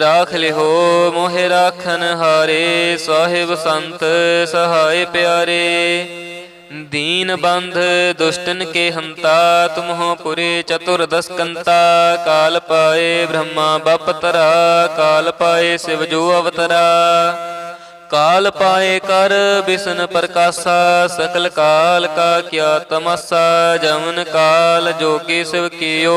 ਰਾਖ ਲਿਹੋ, ਮੋਹ ਰਾਖਨ ਹਾਰੇ, ਸਾਹਿਬ ਸੰਤ ਸਹਾਈ ਪਿਆਰੇ। ਦੀਨ ਬੰਧ ਦੁਸ਼ਟਨ ਕੇ ਹੰਤਾ, ਤੁਮਹੋ ਪੁਰੇ ਚਤੁਰ ਦਸਕੰਤਾ। ਕਾਲ ਪਾਏ ਬ੍ਰਹਮਾ ਬਪ ਤਰਾ, ਕਾਲ ਪਾਏ ਸਿਵ ਜੋ ਅਵਤਰਾ। ਕਾਲ ਪਾਏ ਕਰ ਬਿਸਨ ਪ੍ਰਕਾਸ਼ਾ, ਸਕਲ ਕਾਲ ਕਾ ਕਿਆ ਤਮਸਾ। ਜਮਨ ਕਾਲ ਜੋਗੀ ਸਿਵ ਕੀਓ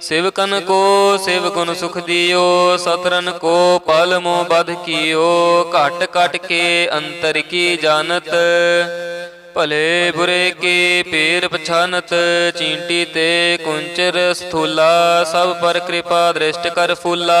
ਸਿਵਕਨ ਕੋ ਸਿਵ ਗੁਣ ਸੁਖ ਦਿਓ, ਸਤਰਨ ਕੋ ਪਲ ਮੋ ਬਧ ਕੀਓ, ਘਟ ਘਟ ਕੇ ਅੰਤਰ ਕੀ ਜਾਣਤ? ਭਲੇ ਬੁਰੇ ਕੀ ਪੀਰ ਪਛਾਨਤ? ਚੀਂਟੀ ਤੇ ਕੁੰਚਰ ਸਥੂਲਾ, ਸਭ ਪਰ ਕਿਰਪਾ ਦ੍ਰਿਸ਼ਟ ਕਰ ਫੂਲਾ।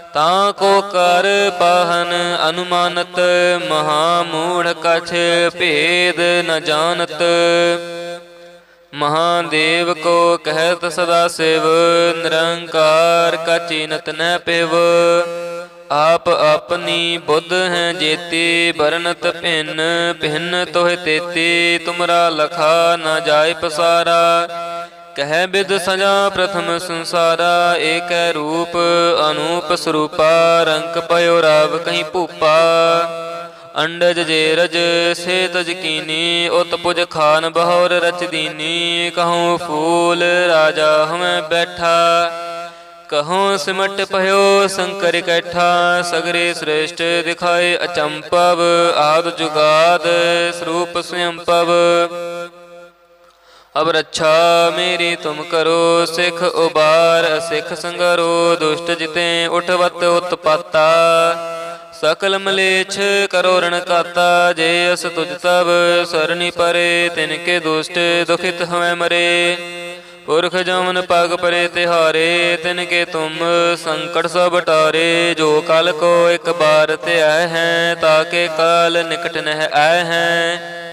ਤਾਂ ਕੋ ਕਰ ਪਾਹਨ ਅਨੁਮਾਨਤ ਮਹਾ ਮੂੜ ਕਛ ਭੇਦ ਨ ਜਾਣਤ। ਮਹਾਦੇਵ ਕੋ ਕਹਿਤ ਸਦਾ ਸਿਵ, ਨਿਰੰਕਾਰ ਕਾ ਚੀਨਤ ਨ ਪਿਵ। ਆਪ ਆਪਣੀ ਬੁੱਧ ਹੈ ਜੇਤੀ ਬਰਨਤ ਭਿੰਨ ਭਿੰਨ ਤੋਹਿ ਤੇਤੀ, ਤੁਮਰਾ ਲਖਾ ਨਾ ਜਾਏ ਪਸਾਰਾ। ਕਹਿ ਬਿਦ ਸਜਾ ਪ੍ਰਥਮ ਸੰਸਾਰਾ, ਏਕੈ ਰੂਪ, ਅਨੂਪ ਸਰੂਪਾ, ਰੰਕ ਪਇਓ ਰਾਵ ਕਹੀਂ ਭੂਪਾ। ਅੰਡਜ ਜੇਰਜ ਸੇ ਤਜ ਕੀਨੀ, ਉਤ ਪੁਜ ਖਾਨ ਬਹੌਰ ਰਚ ਦੀਨੀ ਕਹੂੰ ਫੂਲ ਰਾਜਾ ਹਮੈ ਬੈਠਾ। ਕਹੂੰ ਸਿਮਟ ਭਇਓ ਸੰਕਰ ਕੈਠਾ, ਸਗਰੇ ਸ੍ਰੇਸ਼ਟ ਦਿਖਾਏ ਅਚੰਪਵ, ਆਦ ਜੁਗਾਦ ਸਰੂਪ ਸਯੰਪਵ। ਅਬ ਰੱਛਾ ਮੇਰੀ ਤੁਮ ਕਰੋ ਸਿਖ ਉਬਾਰ, ਸਿਖ ਸੰਗਰੋ ਦੁਸ਼ਟ ਜਿਤੇ ਉਠਵਤ ਉਤਪਾਤਾ। ਸਕਲ ਮਲੇਛ ਕਰੋ ਰਣ ਕਾਤਾ, ਜੇ ਅਸ ਤੁਜ ਤਬ ਸਰਣੀ ਪਰੇ, ਤਿਨ ਕੇ ਦੁਸ਼ਟ ਦੁਖਿਤ ਹਵੈ ਮਰੇ। ਪੁਰਖ ਜਮਨ ਪਗ ਪਰੇ ਤਿਹਾਰੇ, ਤਿਨ ਕੇ ਤੁਮ ਸੰਕਟ ਸਭ ਟਾਰੇ। ਜੋ ਕਲ ਕੋ ਇੱਕ ਬਾਰ ਤੇ ਆਏ ਹੈ ਤਾਕੇ ਕਾਲ ਨਿਕਟ ਨਹਿ ਆਏ ਹੈ।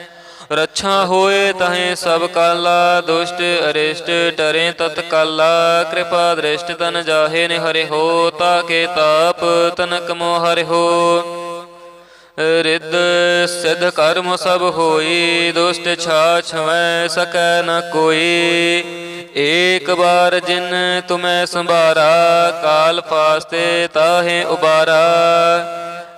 ਰੱਛਾ ਹੋਏ ਤਹੇ ਸਭ ਕਾਲਾ, ਦੁਸ਼ਟ, ਅਰਿਸ਼ਟ ਟਰੇ ਤਤ ਕਾਲਾ, ਕਿਰਪਾ ਦ੍ਰਿਸ਼ਟ ਤਨ ਜਾਹੇ ਨੇ ਹਰਿ ਹੋ ਤਾਕੇ ਤਾਪ ਤਨਕ ਮੋ ਹਰਿ ਹੋ। ਰਿੱਧ ਸਿਧ ਕਰਮ ਸਭ ਹੋਈ, ਦੁਸ਼ਟ ਛਾਛ ਮੈਂ ਸਕੈ ਨ ਕੋਈ। ਏਕ ਬਾਰ ਜਿਨ ਤੁਮੈ ਸੰਭਾਰਾ, ਕਾਲ ਫਾਸਤੇ ਤਾਹੇ ਉਬਾਰਾ।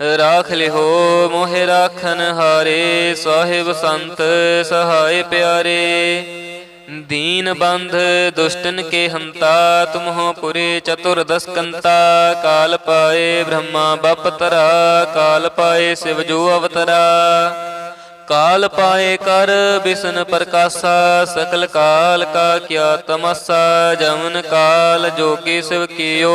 ਰਾਖ ਲਿਹੋ, ਮੋਹਿ ਰਾਖਨ ਹਾਰੇ, ਸਾਹਿਬ ਸੰਤ ਸਹਾਇ ਪਿਆਰੇ। ਦੀਨ ਬੰਧ ਦੁਸ਼ਟਨ ਕੇ ਹੰਤਾ ਤੁਮਹੋ ਪੁਰੇ ਚਤੁਰਦਸ ਕੰਤਾ ਕਾਲ ਪਾਏ ਬ੍ਰਹਮਾ ਬਪਤਰਾ ਕਾਲ ਪਾਏ ਸਿਵ ਜੋ ਅਵਤਰਾ। ਕਾਲ ਪਾਏ ਕਰ ਬਿਸਨ ਪ੍ਰਕਾਸ਼ਾ, ਸਕਲ ਕਾਲ ਕਾ ਕਿਆ ਤਮਸਾ। ਜਮਨ ਕਾਲ ਜੋਗੀ ਸਿਵ ਕੀਓ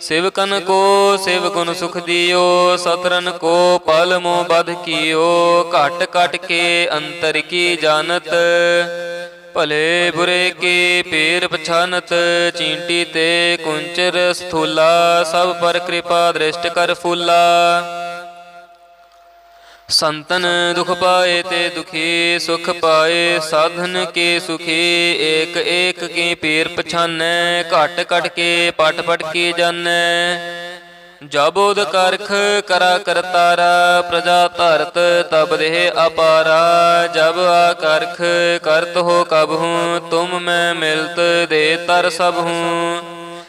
ਸਿਵਕਨ ਕੋ ਸਿਵ ਗੁਣ ਸੁਖ ਦਿਓ, ਸਤਰਨ ਕੋ ਪਲ ਮੋ ਬਧ ਕੀਓ, ਘਟ ਘਟ ਕੇ ਅੰਤਰ ਕੀ ਜਾਣਤ? ਭਲੇ ਬੁਰੇ ਕੀ ਪੀਰ ਪਛਾਨਤ? ਚੀਂਟੀ ਤੇ ਕੁੰਚਰ ਸਥੂਲਾ, ਸਭ ਪਰ ਕਿਰਪਾ ਦ੍ਰਿਸ਼ਟ ਕਰ ਫੂਲਾ। ਸੰਤਨ ਦੁਖ ਪਾਏ ਤੇ ਦੁਖੀ, ਸੁਖ ਪਾਏ, ਸਾਧਨ ਕੇ ਸੁਖੀ, ਏਕ ਏਕ ਕੀ ਪੀਰ ਪਛਾਨੈ, ਘਟ ਘਟ ਕੇ ਪਟ ਪਟ ਕੀ ਜਾਣੈ। ਜਬੋਦ ਕਰਖ ਕਰਾ ਕਰਤਾਰਾ ਪ੍ਰਜਾ ਧਰਤ ਤਬ ਦੇਹ ਅਪਾਰਾ। ਜਬ ਆ ਕਰਖ ਕਰਤ ਹੋ ਕਬ ਹੂੰ, ਤੁਮ ਮੈਂ ਮਿਲਤ ਦੇ ਤਰ ਸਭ ਹੂੰ।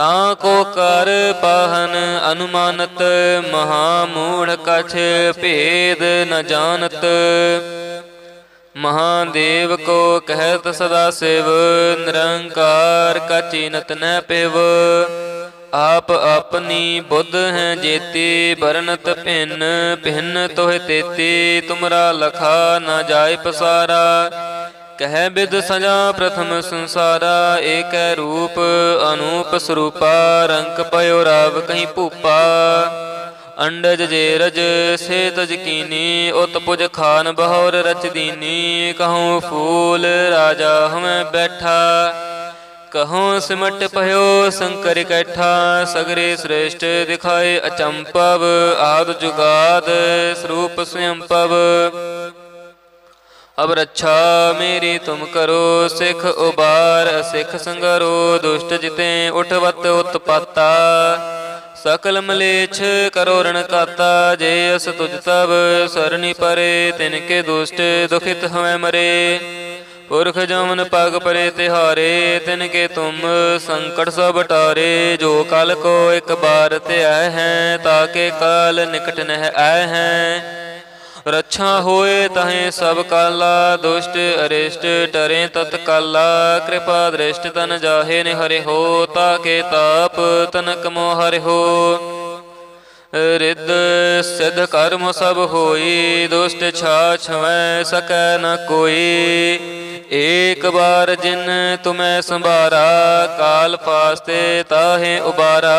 ਤਾਂ ਕੋ ਕਰ ਪਾਹਨ ਅਨੁਮਾਨਤ ਮਹਾ ਮੂਣ ਕਛ ਭੇਦ ਨ ਜਾਣਤ। ਮਹਾਦੇਵ ਕੋ ਕਹਿਤ ਸਦਾ ਸਿਵ, ਨਿਰੰਕਾਰ ਕਚਿਨਤ ਨ ਪਿਵ। ਆਪ ਆਪਣੀ ਬੁੱਧ ਹੈ ਜੇਤੀ ਬਰਨਤ ਭਿੰਨ ਭਿੰਨ ਤੋਹਿ ਤੇਤੀ। ਤੁਮਰਾ ਲਖਾ ਨ ਜਾਏ ਪਸਾਰਾ। ਕਹਿ ਬਿਦ ਸਜਾ ਪ੍ਰਥਮ ਸੰਸਾਰਾ, ਏਕੈ ਰੂਪ ਅਨੂਪ ਸਰੂਪਾ ਰੰਕ ਪਇਓ ਰਾਵ ਕਹੀਂ ਭੂਪਾ। ਅੰਡਜ ਜੇ ਰਜ ਸੇ ਤਜ ਕੀਨੀ ਉਤ ਪੁਜ ਖਾਨ ਬਹੌਰ ਰਚ ਦੀਨੀ ਕਹੂੰ ਫੂਲ ਰਾਜਾ ਹਮੈ ਬੈਠਾ। ਕਹਉ ਸਿਮਟ ਭਇਓ ਸੰਕਰ ਕੈਠਾ, ਸਗਰੇ ਸ੍ਰੇਸ਼ਟ ਦਿਖਾਏ ਅਚੰਪਵ, ਆਦ ਜੁਗਾਦ ਸਰੂਪ ਸਯੰਪਵ। ਅਬ ਰੱਛਾ ਮੇਰੀ ਤੁਮ ਕਰੋ ਸਿਖ ਉਬਾਰ, ਸਿਖ ਸੰਗਰੋ ਦੁਸ਼ਟ ਜਿਤੇ ਉਠਵਤ ਉਤਪਾਤਾ। ਸਕਲ ਮਲੇਛ ਕਰੋ ਰਣ ਕਾਤਾ, ਜੇ ਅਸ ਤੁਜ ਤਬ ਸਰਣੀ ਪਰੇ, ਤਿਨ ਕੇ ਦੁਸ਼ਟ ਦੁਖਿਤ ਹਮੈ ਮਰੇ। ਪੁਰਖ ਜਮਨ ਪਗ ਪਰੇ ਤਿਹਾਰੇ, ਤਿਨ ਕੇ ਤੁਮ ਸੰਕਟ ਸਭ ਟਾਰੇ। ਜੋ ਕਲ ਕੋ ਇੱਕ ਬਾਰ ਤੇ ਆਏ ਹੈ ਤਾਕੇ ਕਾਲ ਨਿਕਟ ਨਹਿ ਆਏ ਹੈ। ਰੱਛਾ ਹੋਏ ਤਹੇ ਸਭ ਕਾਲਾ, ਦੁਸ਼ਟ ਅਰਿਸ਼ਟ ਟਰੇ ਤਤ ਕਾਲਾ, ਕਿਰਪਾ ਦ੍ਰਿਸ਼ਟ ਤਨ ਜਾਹੇ ਨੇ ਹਰਿ ਹੋ, ਤਾਕੇ ਤਾਪ ਤਨਕ ਮੋ ਹਰਿ ਹੋ। ਰਿੱਧ ਸਿਧ ਕਰਮ ਸਭ ਹੋਈ, ਦੁਸ਼ਟ ਛਾ ਛਵੈ ਸਕੈ ਨ ਕੋਈ। ਏਕ ਬਾਰ ਜਿਨ ਤੁਮੈ ਸੰਭਾਰਾ, ਕਾਲ ਫਾਸਤੇ ਤਾਹੇ ਉਬਾਰਾ।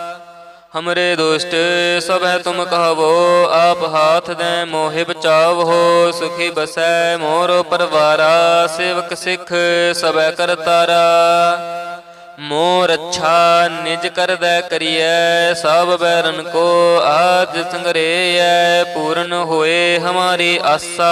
ਹਮਰੇ ਦੁਸ਼ਟ ਸਭੈ ਤੁਮ ਕਹਵੋ ਆਪ ਹਾਥ ਦੇ ਮੋਹਿ ਬਚਾਵੋ ਸੁਖੀ ਬਸੈ ਮੋਰੋ ਪਰਵਾਰਾ ਸੇਵਕ ਸਿੱਖ ਸਭੈ ਕਰਤਾਰਾ ਮੋਰ ਅੱਛਾ ਨਿਜ ਕਰਦੈ ਕਰੀਐ ਸਭ ਬੈਰਨ ਕੋ ਆਜ ਸੰਗਰੇਐ ਪੂਰਨ ਹੋਏ ਹਮਾਰੀ ਆਸਾ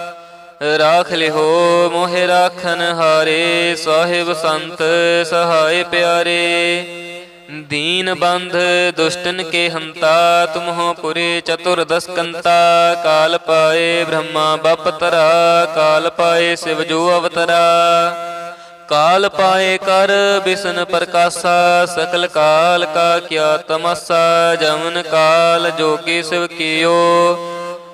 ਰਾਖ ਲਿਹੋ, ਮੋਹਿ ਰਾਖਨ ਹਾਰੇ, ਸਾਹਿਬ ਸੰਤ ਸਹਾਇ ਪਿਆਰੇ। ਦੀਨ ਬੰਧ ਦੁਸ਼ਟਨ ਕੇ ਹੰਤਾ, ਤੁਮਹੁ ਪੁਰੇ ਚਤੁਰਦਸ ਕੰਤਾ ਕਾਲ ਪਾਏ ਬ੍ਰਹਮਾ ਬਪਤਰਾ ਕਾਲ ਪਾਏ ਸਿਵ ਜੋ ਅਵਤਰਾ। ਕਾਲ ਪਾਏ ਕਰ ਬਿਸਨ ਪ੍ਰਕਾਸ਼ਾ, ਸਕਲ ਕਾਲ ਕਾ ਕਿਆ ਤਮਸਾ। ਜਮਨ ਕਾਲ ਜੋਗੀ ਸਿਵ ਕੀਓ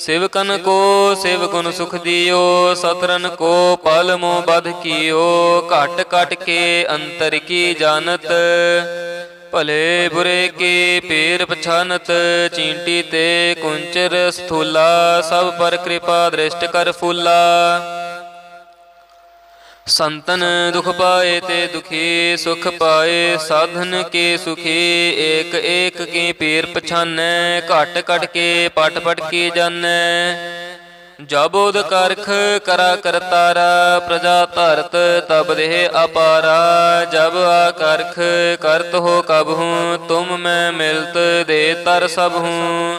ਸਿਵਕਨ ਕੋ ਸਿਵਕੁਨ ਸੁਖ ਦਿਓ, ਸਤਰਨ ਕੋ ਪਲ ਮੋ ਬਧ ਕੀਓ, ਘਟ ਘਟ ਕੇ ਅੰਤਰ ਕੀ ਜਾਣਤ? ਭਲੇ ਬੁਰੇ ਕੀ ਪੀਰ ਪਛਾਨਤ? ਚੀਂਟੀ ਤੇ ਕੁੰਚਰ ਸਥੂਲਾ, ਸਭ ਪਰ ਕਿਰਪਾ ਦ੍ਰਿਸ਼ਟ ਕਰ ਫੂਲਾ। ਸੰਤਨ ਦੁਖ ਪਾਏ ਤੇ ਦੁਖੀ ਸੁਖ ਪਾਏ, ਸਾਧਨ ਕੇ ਸੁਖੀ, ਏਕ ਏਕ ਕੀ ਪੀਰ ਪਛਾਨੈ, ਘਟ ਘਟ ਕੇ ਪਟ ਪਟ ਕੀ ਜਾਣੈ ਜਬੋਦ ਕਰਖ ਕਰਾ ਕਰਤਾਰਾ ਪ੍ਰਜਾ ਧਰਤ ਤਬ ਦੇਹ ਅਪਾਰਾ। ਜਬ ਆ ਕਰਖ ਕਰਤ ਹੋ ਕਬ ਹੂੰ, ਤੁਮ ਮੈਂ ਮਿਲਤ ਦੇ ਤਰ ਸਭ ਹੂੰ।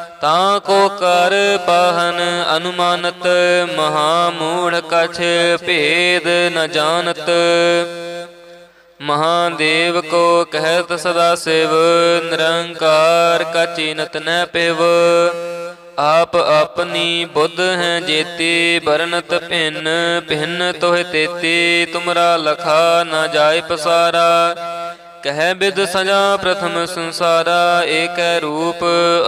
ਤਾਂ ਕੋ ਕਰ ਪਾਹਨ ਅਨੁਮਾਨਤ ਮਹਾ ਮੂੜ ਕਛ ਭੇਦ ਨ ਜਾਣਤ। ਮਹਾਦੇਵ ਕੋ ਕਹਿਤ ਸਦਾ ਸਿਵ, ਨਿਰੰਕਾਰ ਕਾ ਚੀਨਤ ਨ ਪਿਵ। ਆਪ ਆਪਣੀ ਬੁੱਧ ਹੈ ਜੇਤੀ ਬਰਨਤ ਭਿੰਨ ਭਿੰਨ ਤੋਹ ਤੇਤੀ। ਤੁਮਰਾ ਲਖਾ ਨ ਜਾਏ ਪਸਾਰਾ ਕਹਿ ਬਿਦ ਸਜਾ ਪ੍ਰਥਮ ਸੰਸਾਰਾ, ਏਕੈ ਰੂਪ,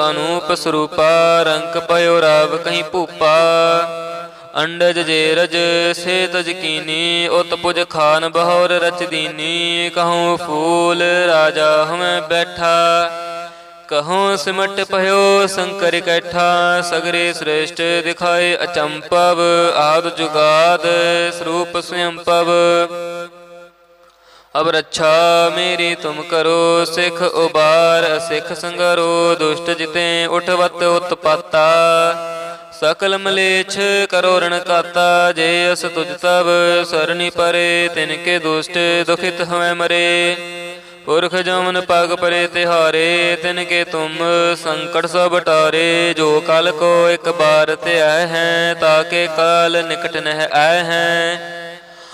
ਅਨੂਪ ਸਰੂਪਾ ਰੰਕ ਪਇਓ ਰਾਵ ਕਹੀਂ ਭੂਪਾ। ਅੰਡਜ ਜੇ ਰਜ, ਸੇ ਤਜ ਕੀਨੀ, ਉਤ ਪੁਜ ਖਾਨ ਬਹੌਰ ਰਚ ਦੀਨੀ ਕਹੂੰ ਫੂਲ ਰਾਜਾ ਹਮੈ ਬੈਠਾ। ਕਹੋ ਸਿਮਟ ਭਇਓ ਸੰਕਰ ਕੈਠਾ, ਸਗਰੇ ਸ੍ਰੇਸ਼ਟ ਦਿਖਾਏ ਅਚੰਪਵ, ਆਦ ਜੁਗਾਦ ਸਰੂਪ ਸਯੰਪਵ। ਅਬ ਰੱਛਾ ਮੇਰੀ ਤੁਮ ਕਰੋ ਸਿਖ ਉਬਾਰ, ਸਿਖ ਸੰਗਰੋ ਦੁਸ਼ਟ ਜਿਤੇ ਉਠਵਤ ਉਤਪਾਤਾ। ਸਕਲ ਮਲੇਛ ਕਰੋ ਰਣ ਕਾਤਾ, ਜੇ ਅਸ ਤੁਜ ਤਬ ਸਰਣੀ ਪਰੇ, ਤਿਨ ਕੇ ਦੁਸ਼ਟ ਦੁਖਿਤ ਹਮੈ ਮਰੇ। ਪੁਰਖ ਜਮਨ ਪਗ ਪਰੇ ਤਿਹਾਰੇ, ਤਿਨ ਕੇ ਤੁਮ ਸੰਕਟ ਸਭ ਟਾਰੇ। ਜੋ ਕਲ ਕੋ ਇੱਕ ਬਾਰ ਤੇ ਆਏ ਹੈ ਤਾਕੇ ਕਾਲ ਨਿਕਟ ਨਹਿ ਆਏ ਹੈ।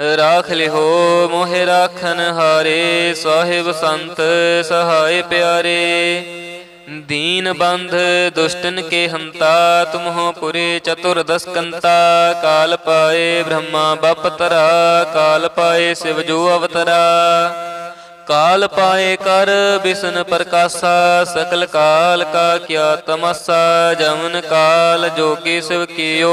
ਰਾਖ ਲਿਹੋ ਮੋਹਿ ਰਾਖਨ ਹਾਰੇ, ਸਾਹਿਬ ਸੰਤ ਸਹਾਇ ਪਿਆਰੇ। ਦੀਨ ਬੰਧ ਦੁਸ਼ਟਨ ਕੇ ਹੰਤਾ, ਤੁਮਹੋ ਪੁਰੇ ਚਤੁਰਦਸ ਕੰਤਾ ਕਾਲ ਪਾਏ ਬ੍ਰਹਮਾ ਬਪਤਰਾ ਕਾਲ ਪਾਏ ਸਿਵ ਜੋ ਅਵਤਰਾ। ਕਾਲ ਪਾਏ ਕਰ ਬਿਸਨ ਪ੍ਰਕਾਸ਼ਾ, ਸਕਲ ਕਾਲ ਕਾ ਕਿਆ ਤਮਸਾ। ਜਮਨ ਕਾਲ ਜੋਗੀ ਸਿਵ ਕੀਓ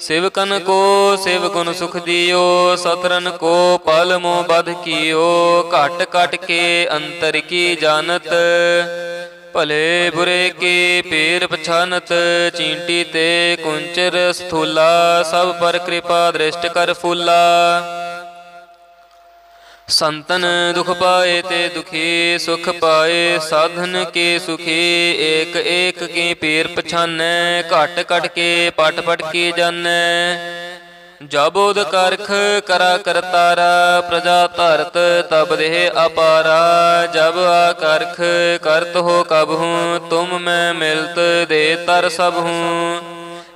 ਸੇਵਕਨ ਕੋ ਸੇਵ ਗੁਣ ਸੁਖ ਦਿਓ ਸਤਰਨ ਕੋ ਪਲ ਮੋ ਬਧ ਕੀਓ, ਘਟ ਘਟ ਕੇ ਅੰਤਰ ਕੀ ਜਾਣਤ? ਭਲੇ ਬੁਰੇ ਕੀ ਪੀਰ ਪਛਾਨਤ? ਚੀਂਟੀ ਤੇ ਕੁੰਚਰ ਸਥੂਲਾ, ਸਭ ਪਰ ਕਿਰਪਾ ਦ੍ਰਿਸ਼ਟ ਕਰ ਫੂਲਾ। ਸੰਤਨ ਦੁਖ ਪਾਏ ਤੇ ਦੁਖੀ ਸੁਖ ਪਾਏ, ਸਾਧਨ ਕੇ ਸੁਖੀ, ਏਕ ਏਕ ਕੀ ਪੀਰ ਪਛਾਨੈ, ਘਟ ਘਟ ਕੇ ਪਟ ਪਟ ਕੀ ਜਾਣੈ। ਜਬੋਦ ਕਰਖ ਕਰਾ ਕਰਤਾਰਾ ਪ੍ਰਜਾ ਧਰਤ ਤਬ ਦੇਹ ਅਪਾਰਾ। ਜਬ ਆ ਕਰਖ ਕਰਤ ਹੋ ਕਬ ਹੂੰ, ਤੁਮ ਮੈਂ ਮਿਲਤ ਦੇ ਤਰ ਸਭ ਹੂੰ।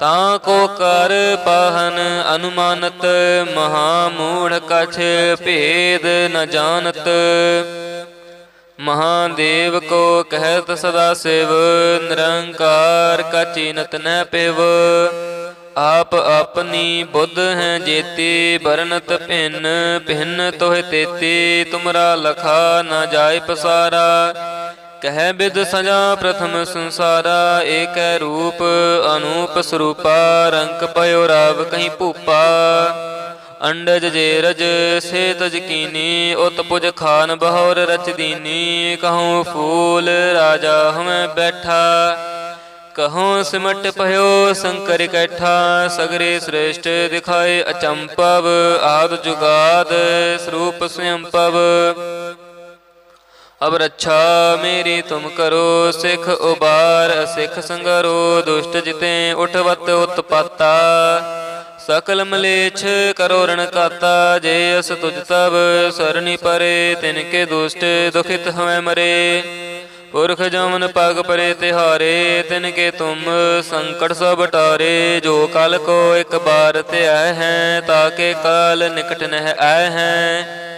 ਤਾਂ ਕੋ ਕਰ ਪਾਹਨ ਅਨੁਮਾਨਤ ਮਹਾ ਮੂੜ ਕਛ ਭੇਦ ਨ ਜਾਣਤ। ਮਹਾਦੇਵ ਕੋ ਕਹਿਤ ਸਦਾ ਸਿਵ, ਨਿਰੰਕਾਰ ਕਚਿਨਤ ਨ ਪਿਵ। ਆਪ ਆਪਣੀ ਬੁੱਧ ਹੈ ਜੇਤੀ ਬਰਨਤ ਭਿੰਨ ਭਿੰਨ ਤੋਹਿ ਤੇਤੀ, ਤੁਮਰਾ ਲਖਾ ਨਾ ਜਾਏ ਪਸਾਰਾ। ਕਹਿ ਬਿਦ ਸਜਾ ਪ੍ਰਥਮ ਸੰਸਾਰਾ, ਏਕੈ ਰੂਪ, ਅਨੂਪ ਸਰੂਪਾ, ਰੰਕ ਪਇਓ ਰਾਵ ਕਹੀਂ ਭੂਪਾ। ਅੰਡਜ ਜੇ ਰਜ, ਸੇ ਤਜ ਕੀਨੀ, ਉਤ ਪੁਜ ਖਾਨ ਬਹੌਰ ਰਚ ਦੀਨੀ ਕਹੂੰ ਫੂਲ ਰਾਜਾ ਹਮੈ ਬੈਠਾ। ਕਹੂੰ ਸਿਮਟ ਭਇਓ ਸੰਕਰ ਕੈਠਾ, ਸਗਰੇ ਸ੍ਰੇਸ਼ਟ ਦਿਖਾਏ ਅਚੰਪਵ, ਆਦ ਜੁਗਾਦ ਸਰੂਪ ਸਵੰਪਵ ਅਬ ਰੱਛਾ ਮੇਰੀ ਤੁਮ ਕਰੋ ਸਿਖ ਉਬਾਰ, ਸਿਖ ਸੰਗਰੋ ਦੁਸ਼ਟ ਜਿਤੇ ਉਠਵਤ ਉਤਪਾਤਾ। ਸਕਲ ਮਲੇਛ ਕਰੋ ਰਣਕਾਤਾ ਜੇ ਅਸ ਤੁਜ ਤਬ ਸਰਣੀ ਪਰੇ, ਤਿਨ ਕੇ ਦੁਸ਼ਟ ਦੁਖਿਤ ਹਮੈ ਮਰੇ। ਪੁਰਖ ਜਮਨ ਪਗ ਪਰੇ ਤਿਹਾਰੇ, ਤਿਨ ਕੇ ਤੁਮ ਸੰਕਟ ਸਭ ਟਾਰੇ। ਜੋ ਕਲ ਕੋ ਇੱਕ ਬਾਰ ਤੇ ਆਏ ਹੈ ਤਾਕੇ ਕਾਲ ਨਿਕਟ ਨਹਿ ਆਏ ਹੈ।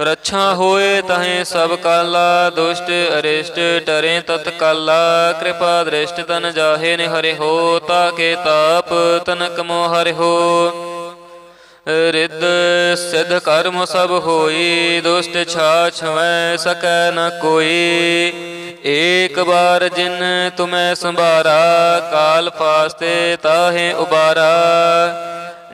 ਰੱਛਾ ਹੋਏ ਤਹੇ ਸਭ ਕਾਲਾ, ਦੁਸ਼ਟ ਅਰਿਸ਼ਟ ਟਰੇ ਤਤ ਕਾਲਾ, ਕਿਰਪਾ ਦ੍ਰਿਸ਼ਟ ਤਨ ਜਾਹੇ ਨੇ ਹਰਿ ਹੋ ਤਾਕੇ ਤਾਪ ਤਨਕ ਮੋ ਹਰਿ ਹੋ। ਰਿੱਧ ਸਿਧ ਕਰਮ ਸਭ ਹੋਈ, ਦੁਸ਼ਟ ਛਾ ਛਵੈ ਸਕੈ ਨ ਕੋਈ। ਏਕ ਬਾਰ ਜਿਨ ਤੁਮੈ ਸੰਭਾਰਾ, ਕਾਲ ਫਾਸਤੇ ਤਾਹੇ ਉਬਾਰਾ।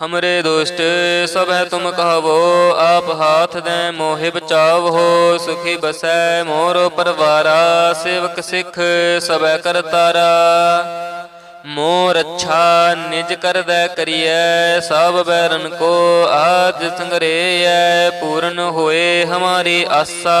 ਹਮਰੇ ਦੁਸ਼ਟ ਸਭੈ ਤੁਮ ਕਹਵੋ ਆਪ ਹਾਥ ਦੇ ਮੋਹਿ ਹੋ ਸੁਖੀ ਬਸੈ ਮੋਰੋ ਪਰਵਾਰਾ ਸੇਵਕ ਸਿੱਖ ਸਭੈ ਕਰਤਾਰਾ ਮੋਰ ਅੱਛਾ ਨਿਜ ਕਰਦੈ ਕਰੀਐ ਸਭ ਬੈਰਨ ਕੋ ਆਜ ਸੰਗਰੇਐ ਪੂਰਨ ਹੋਏ ਹਮਾਰੀ ਆਸਾ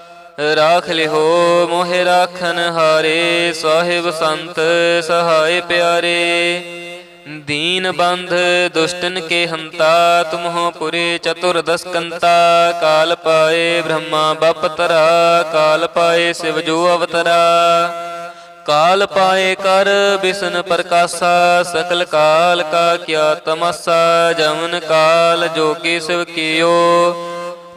ਰਾਖ ਲਿਹੋ, ਮੋਹਿ ਰਾਖਨ ਹਾਰੇ, ਸਾਹਿਬ ਸੰਤ ਸਹਾਇ ਪਿਆਰੇ। ਦੀਨ ਬੰਧ ਦੁਸ਼ਟਨ ਕੇ ਹੰਤਾ, ਤੁਮਹੁ ਪੁਰੇ ਚਤੁਰਦਸ ਕੰਤਾ ਕਾਲ ਪਾਏ ਬ੍ਰਹਮਾ ਬਪਤਰਾ ਕਾਲ ਪਾਏ ਸਿਵ ਜੋ ਅਵਤਰਾ। ਕਾਲ ਪਾਏ ਕਰ ਬਿਸਨ ਪ੍ਰਕਾਸ਼ਾ, ਸਕਲ ਕਾਲ ਕਾ ਕਿਆ ਤਮਸਾ। ਜਮਨ ਕਾਲ ਜੋਗੀ ਸਿਵ ਕੀਓ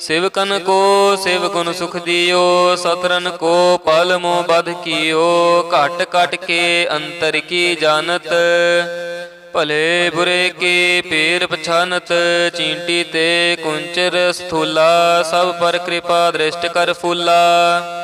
ਸਿਵਕਨ ਕੋ ਸਿਵ ਗੁਣ ਸੁਖ ਦਿਓ, ਸਤਰਨ ਕੋ ਪਲ ਮੋ ਬਧ ਕੀਓ, ਘਟ ਘਟ ਕੇ ਅੰਤਰ ਕੀ ਜਾਣਤ? ਭਲੇ ਬੁਰੇ ਕੀ ਪੀਰ ਪਛਾਨਤ? ਚੀਂਟੀ ਤੇ ਕੁੰਚਰ ਸਥੂਲਾ, ਸਭ ਪਰ ਕਿਰਪਾ ਦ੍ਰਿਸ਼ਟ ਕਰ ਫੂਲਾ।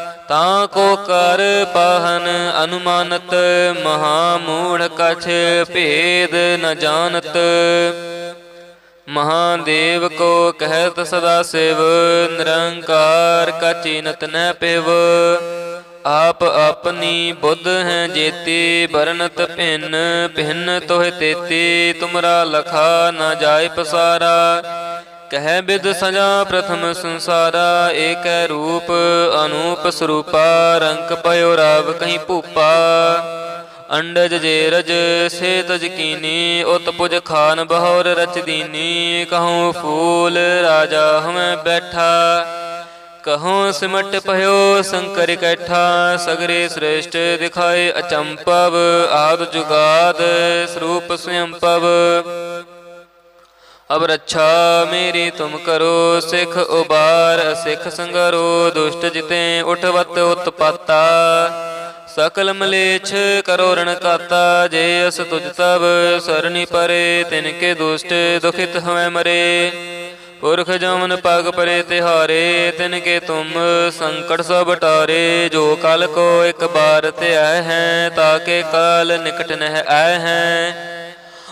ਤਾਂ ਕੋ ਕਰ ਪਾਹਨ ਅਨੁਮਾਨਤ ਮਹਾ ਮੂੜ ਕਛ ਭੇਦ ਨ ਜਾਣਤ। ਮਹਾਦੇਵ ਕੋ ਕਹਿਤ ਸਦਾ ਸਿਵ, ਨਿਰੰਕਾਰ ਕਚਿਨਤ ਨ ਪਿਵ। ਆਪ ਆਪਣੀ ਬੁੱਧ ਹੈ ਜੇਤੀ ਬਰਨਤ ਭਿੰਨ ਭਿੰਨ ਤੋਹ ਤੇਤੀ। ਤੁਮਰਾ ਲਖਾ ਨ ਜਾਏ ਪਸਾਰਾ ਕਹਿ ਬਿਦ ਸਜਾ ਪ੍ਰਥਮ ਸੰਸਾਰਾ, ਏਕੈ ਰੂਪ ਅਨੂਪ ਸਰੂਪਾ ਰੰਕ ਪਇਓ ਰਾਵ ਕਹੀਂ ਭੂਪਾ। ਅੰਡਜ ਜੇ ਰਜ ਸੇ ਤਜ ਕੀਨੀ ਉਤ ਪੁਜ ਖਾਨ ਬਹੌਰ ਰਚ ਦੀਨੀ ਕਹੂੰ ਫੂਲ ਰਾਜਾ ਹਮੈ ਬੈਠਾ। ਕਹੂੰ ਸਿਮਟ ਭਇਓ ਸੰਕਰ ਕੈਠਾ, ਸਗਰੇ ਸ੍ਰੇਸ਼ਟ ਦਿਖਾਏ ਅਚੰਪਵ, ਆਦ ਜੁਗਾਦ ਸਰੂਪ ਸਯੰਪਵ। ਅਬ ਰੱਛਾ ਮੇਰੀ ਤੁਮ ਕਰੋ ਸਿਖ ਉਬਾਰ, ਸਿਖ ਸੰਗਰੋ ਦੁਸ਼ਟ ਜਿਤੇ ਉਠਵਤ ਉਤਪਾਤਾ। ਸਕਲ ਮਲੇਛ ਕਰੋ ਰਣ ਕਾਤਾ, ਜੇ ਅਸ ਤੁਜ ਤਬ ਸਰਣੀ ਪਰੇ, ਤਿਨ ਕੇ ਦੁਸ਼ਟ ਦੁਖਿਤ ਹਮੈ ਮਰੇ। ਪੁਰਖ ਜਮਨ ਪਗ ਪਰੇ ਤਿਹਾਰੇ, ਤਿਨ ਕੇ ਤੁਮ ਸੰਕਟ ਸਭ ਟਾਰੇ। ਜੋ ਕਲ ਕੋ ਇੱਕ ਬਾਰ ਤੇ ਆਏ ਹੈ ਤਾਕੇ ਕਾਲ ਨਿਕਟ ਨਹਿ ਆਏ ਹੈ।